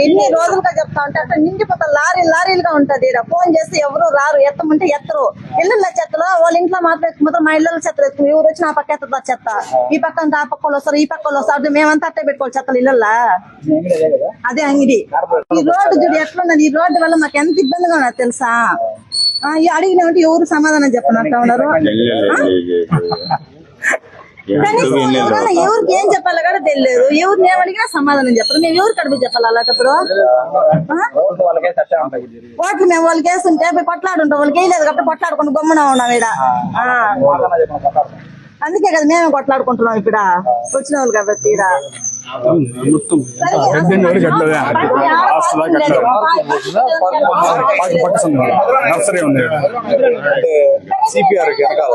ఎన్ని రోజులుగా చెప్తా ఉంటే అట్లా నిండిపోతా లారీ లారీలుగా ఉంటది. ఫోన్ చేస్తే ఎవరు రారు ఎత్తమంటే ఎత్తరు. ఇళ్ళ చెత్తలో వాళ్ళ ఇంట్లో మాత్రం మా ఇళ్ళ చెత్త ఎత్తుకుని ఎవరు వచ్చి నా పక్క ఎత్తుతా చెత్త? ఈ పక్క ఆ పక్క వస్తారు ఈ పక్క వస్తారు. మేమంతా అట్టే పెట్టుకోవాలి చెత్తలు ఇళ్ళల్లో. అదే అంగిడి. ఈ రోడ్డు చూడు ఎట్లున్నది? ఈ రోడ్డు వల్ల మాకు ఎంత ఇబ్బందిగా ఉన్నది తెలుసా? ఆ, ఈ అడిగినామంటే ఎవరు సమాధానం చెప్పనట్టు ఉన్నారు? ఎవరికి ఏం చెప్పాలో కూడా తెలియదు. ఎవరిని ఏమడిగినా సమాధానం చెప్పరు మేము ఎవరు కడుపు చెప్పాలి అలాంటప్పుడు? ఓట్లు మేము వాళ్ళకి వేస్తుంటే పోయి కొట్లాడుంటాం. వాళ్ళకి వేయలేదు కాబట్టి కొట్లాడుకుంటూ గమ్మున ఉన్నాం ఈడ. ఆ. అందుకే కదా మేమే కొట్లాడుకుంటున్నాం ఇక్కడ. వచ్చిన వాళ్ళు కాబట్టి నర్సరీ ఉంది. సిపిఆర్ వెనకాల.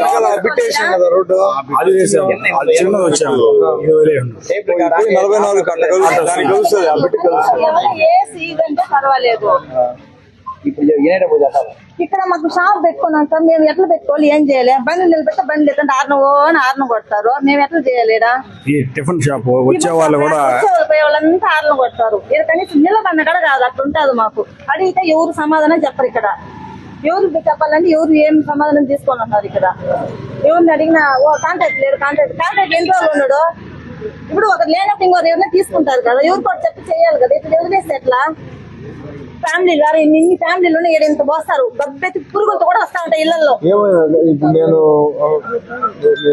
వెనకాల బిట్టేసాం కదా రోడ్డు. అది వేసాము అది చిన్నది వచ్చాము. ఇది వదిలే ఉన్నాం ఇప్పుడు నలభై నాలుగు కట్ట కలుస్తుంది. దానికి కలుస్తుంది ఆ బిట్టు కలుస్తుంది. ఎవరు ఏ సీజన్ అంటే పర్వాలేదు. ఇక్కడ మాకు షాప్ పెట్టుకున్నాం సార్ మేము ఎట్లా పెట్టుకోవాలి ఏం చేయాలి? బండ్లు నిలబెట్టే బండ్లు ఎత్తంటే ఆరున అని ఆరున కొడతారు. మేము ఎట్లా చేయాలి ఈడ? ఈ టిఫిన్ షాప్ వచ్చే వాళ్ళు కూడా పోయే వాళ్ళంతా ఆరున కొడతారు. ఇక్కడ కనీసం నిలబడిన కూడా కాదు అట్లా ఉంటుంది మాకు. అడిగితే ఎవరు సమాధానం చెప్పరు ఇక్కడ. ఎవరు చెప్పాలంటే ఎవరు ఏం సమాధానం తీసుకొని ఉన్నారు ఇక్కడ? ఎవరిని అడిగినా ఓ కాంటాక్ట్ లేరు కాంటాక్ట్ కాంటాక్ట్ ఎన్ని రోజులు ఉన్నాడు? ఇప్పుడు ఒకరు లేనప్పుడు ఇంకొకరు ఎవరైనా తీసుకుంటారు కదా ఎవరు కూడా చెప్పి చేయాలి కదా ఇప్పుడు వదిలేస్తే ఎట్లా? ఫ్యామిలీ గారు ఇన్ని ఇన్ని ఫ్యామిలీలు ఏడు ఇంత పోస్తారు. గబ్బెత్తి పురుగులతో కూడా వస్తా ఉంటాయి ఇళ్ళలో నేను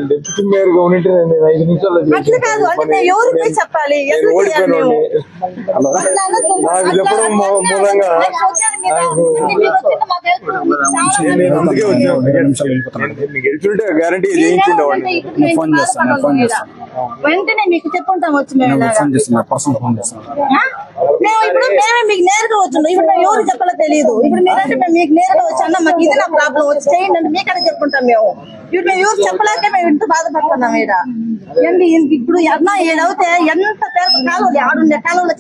డిప్యూటీ మేయర్గా ఉంటే నేను ఐదు నిమిషాల్లో అట్లా కాదు అంటే పోయి చెప్పాలి. నాకు చెప్పడం. మూలంగా మీకు ఫోన్ చేస్తాను, ఫోన్ చేస్తాను. వెంటనే మీకు చెప్పుంటాం వచ్చి మేము ఫోన్ ఫోన్ మేము ఇప్పుడు మేమే మీకు నేరుగా వచ్చిండు ఇప్పుడు మేము ఎవరు చెప్పాలో తెలియదు ఇప్పుడు మీరంటే మేము మీకు నేరుగా వచ్చి అన్న మాకు ఇది నా ప్రాబ్లం వచ్చి చేయండి అంటే మీకడే చెప్పుంటాం మేము ఇప్పుడు మేము ఎవరు చెప్పలేక మేము ఇంత బాధపడుతున్నాం ఈడ ఏంటి ఇప్పుడు అన్న ఏడవుతే ఎంత పేరు కాలువలు ఆడుండే కాలువలో